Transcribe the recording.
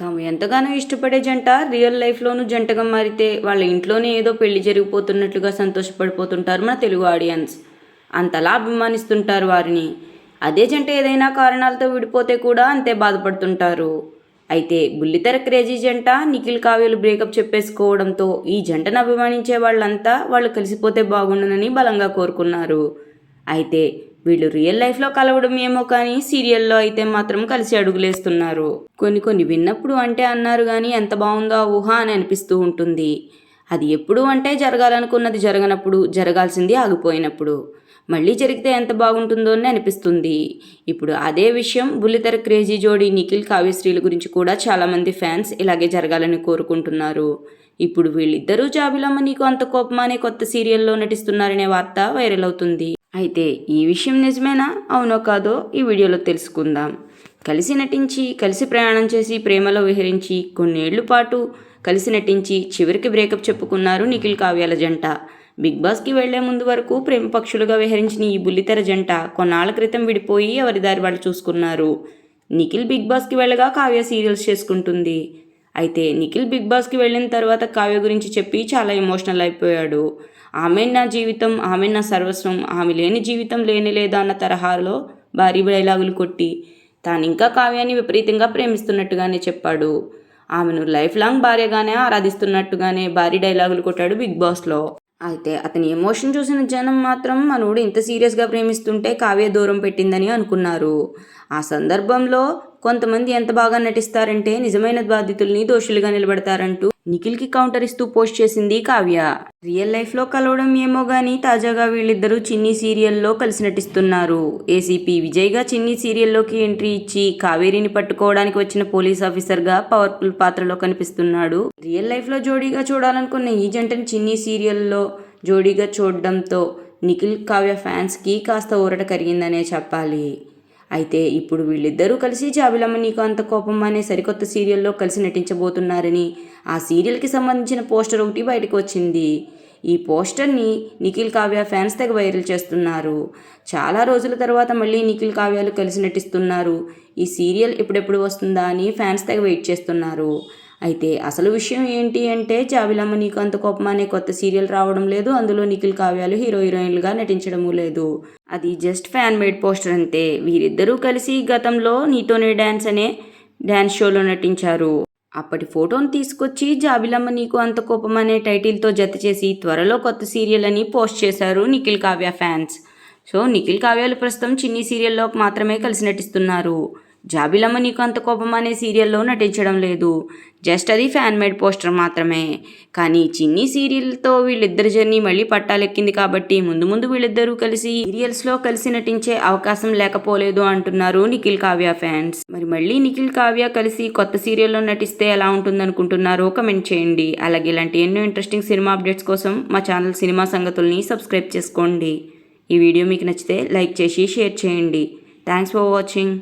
తాము ఎంతగానో ఇష్టపడే జంట రియల్ లైఫ్లోనూ జంటగా మారితే వాళ్ళ ఇంట్లోనే ఏదో పెళ్ళి జరిగిపోతున్నట్లుగా సంతోషపడిపోతుంటారు మన తెలుగు ఆడియన్స్. అంతలా అభిమానిస్తుంటారు వారిని. అదే జంట ఏదైనా కారణాలతో విడిపోతే కూడా అంతే బాధపడుతుంటారు. అయితే బుల్లితెర క్రేజీ జంట నిఖిల్ కావ్యలు బ్రేకప్ చెప్పేసుకోవడంతో ఈ జంటను అభిమానించే వాళ్ళంతా వాళ్ళు కలిసిపోతే బాగుండునని బలంగా కోరుకున్నారు. అయితే వీళ్ళు రియల్ లైఫ్లో కలవడం ఏమో కానీ సీరియల్లో అయితే మాత్రం కలిసి అడుగులేస్తున్నారు. కొన్ని కొన్ని విన్నప్పుడు అంటే అన్నారు కానీ ఎంత బాగుందో ఆ ఊహ అని అనిపిస్తూ ఉంటుంది. అది ఎప్పుడు అంటే జరగాలనుకున్నది జరగనప్పుడు జరగాల్సింది ఆగిపోయినప్పుడు. మళ్ళీ జరిగితే ఎంత బాగుంటుందో అని అనిపిస్తుంది. ఇప్పుడు అదే విషయం బుల్లితెర క్రేజీ జోడీ నిఖిల్ కావ్యశ్రీల గురించి కూడా చాలామంది ఫ్యాన్స్ ఇలాగే జరగాలని కోరుకుంటున్నారు. ఇప్పుడు వీళ్ళిద్దరూ జాబిలమ్మ నీకు అంత కోపమా అనే కొత్త సీరియల్లో నటిస్తున్నారనే వార్త వైరల్ అవుతుంది. అయితే ఈ విషయం నిజమేనా? అవునో కాదో ఈ వీడియోలో తెలుసుకుందాం. కలిసి నటించి కలిసి ప్రయాణం చేసి ప్రేమలో విహరించి కొన్నేళ్ళ పాటు కలిసి నటించి చివరికి బ్రేకప్ చెప్పుకున్నారు నిఖిల్ కావ్యాల జంట. బిగ్ బాస్కి వెళ్ళే ముందు వరకు ప్రేమ పక్షులుగా విహరించిన ఈ బుల్లితెర జంట కొన్నాళ్ళ క్రితం విడిపోయి ఎవరి దారి వాళ్ళు చూసుకున్నారు. నిఖిల్ బిగ్ బాస్కి వెళ్ళగా కావ్య సీరియల్స్ చేసుకుంటుంది. అయితే నిఖిల్ బిగ్ బాస్కి వెళ్ళిన తర్వాత కావ్య గురించి చెప్పి చాలా ఎమోషనల్ అయిపోయాడు. ఆమె నా జీవితం ఆమె నా సర్వస్వం ఆమె లేని జీవితం లేని లేదా అన్న తరహాలో భారీ డైలాగులు కొట్టి తాను ఇంకా కావ్యాన్ని విపరీతంగా ప్రేమిస్తున్నట్టుగానే చెప్పాడు. ఆమెను లైఫ్ లాంగ్ భార్యగానే ఆరాధిస్తున్నట్టుగానే భారీ డైలాగులు కొట్టాడు బిగ్ బాస్లో. అయితే అతని ఎమోషన్ చూసిన జనం మాత్రం మనోడు ఇంత సీరియస్గా ప్రేమిస్తుంటే కావ్య దూరం పెట్టిందని అనుకున్నారు. ఆ సందర్భంలో కొంతమంది ఎంత బాగా నటిస్తారంటే నిజమైన బాధితుల్ని దోషులుగా నిలబడతారంటూ నిఖిల్కి కౌంటర్ ఇస్తూ పోస్ట్ చేసింది కావ్య. రియల్ లైఫ్లో కలవడం ఏమో గానీ తాజాగా వీళ్ళిద్దరూ చిన్ని సీరియల్లో కలిసి నటిస్తున్నారు. ఏసీపీ విజయ్గా చిన్ని సీరియల్లోకి ఎంట్రీ ఇచ్చి కావేరిని పట్టుకోవడానికి వచ్చిన పోలీస్ ఆఫీసర్గా పవర్ఫుల్ పాత్రలో కనిపిస్తున్నాడు. రియల్ లైఫ్లో జోడీగా చూడాలనుకున్న ఈ జంటని చిన్ని సీరియల్లో జోడీగా చూడడంతో నిఖిల్ కావ్య ఫ్యాన్స్కి కాస్త ఊరట కరిగిందనే చెప్పాలి. అయితే ఇప్పుడు వీళ్ళిద్దరూ కలిసి జాబిలమ్మ నీకు అంత కోపం అనే సరికొత్త సీరియల్లో కలిసి నటించబోతున్నారని ఆ సీరియల్కి సంబంధించిన పోస్టర్ ఒకటి బయటకు వచ్చింది. ఈ పోస్టర్ని నిఖిల్ కావ్య ఫ్యాన్స్ తెగ వైరల్ చేస్తున్నారు. చాలా రోజుల తర్వాత మళ్ళీ నిఖిల్ కావ్యాలు కలిసి నటిస్తున్నారు. ఈ సీరియల్ ఎప్పుడెప్పుడు వస్తుందా అని ఫ్యాన్స్ తెగ వెయిట్ చేస్తున్నారు. అయితే అసలు విషయం ఏంటి అంటే జాబిలమ్మ నీకు అంత కోపం అనే కొత్త సీరియల్ రావడం లేదు. అందులో నిఖిల్ కావ్యాలు హీరో హీరోయిన్లుగా నటించడము లేదు. అది జస్ట్ ఫ్యాన్ మేడ్ పోస్టర్ అంతే. వీరిద్దరూ కలిసి గతంలో నీతోనే డ్యాన్స్ అనే డ్యాన్స్ షోలో నటించారు. అప్పటి ఫోటోను తీసుకొచ్చి జాబిలమ్మ నీకు అంత కోపం అనే టైటిల్తో జత చేసి త్వరలో కొత్త సీరియల్ అని పోస్ట్ చేశారు నిఖిల్ కావ్య ఫ్యాన్స్. సో నిఖిల్ కావ్యాలు ప్రస్తుతం చిన్ని సీరియల్లో మాత్రమే కలిసి నటిస్తున్నారు. జాబిలమ్మ నీకు అంత కోపం అనే సీరియల్లో నటించడం లేదు. జస్ట్ అది ఫ్యాన్ మేడ్ పోస్టర్ మాత్రమే. కానీ చిన్ని సీరియల్తో వీళ్ళిద్దరి జర్నీ మళ్ళీ పట్టాలెక్కింది కాబట్టి ముందు ముందు వీళ్ళిద్దరూ కలిసి సీరియల్స్లో కలిసి నటించే అవకాశం లేకపోలేదు అంటున్నారు నిఖిల్ కావ్య ఫ్యాన్స్. మరి మళ్ళీ నిఖిల్ కావ్య కలిసి కొత్త సీరియల్లో నటిస్తే ఎలా ఉంటుందనుకుంటున్నారో కమెంట్ చేయండి. అలాగే ఇలాంటి ఎన్నో ఇంట్రెస్టింగ్ సినిమా అప్డేట్స్ కోసం మా ఛానల్ సినిమా సంగతుల్ని సబ్స్క్రైబ్ చేసుకోండి. ఈ వీడియో మీకు నచ్చితే లైక్ చేసి షేర్ చేయండి. Thanks for watching.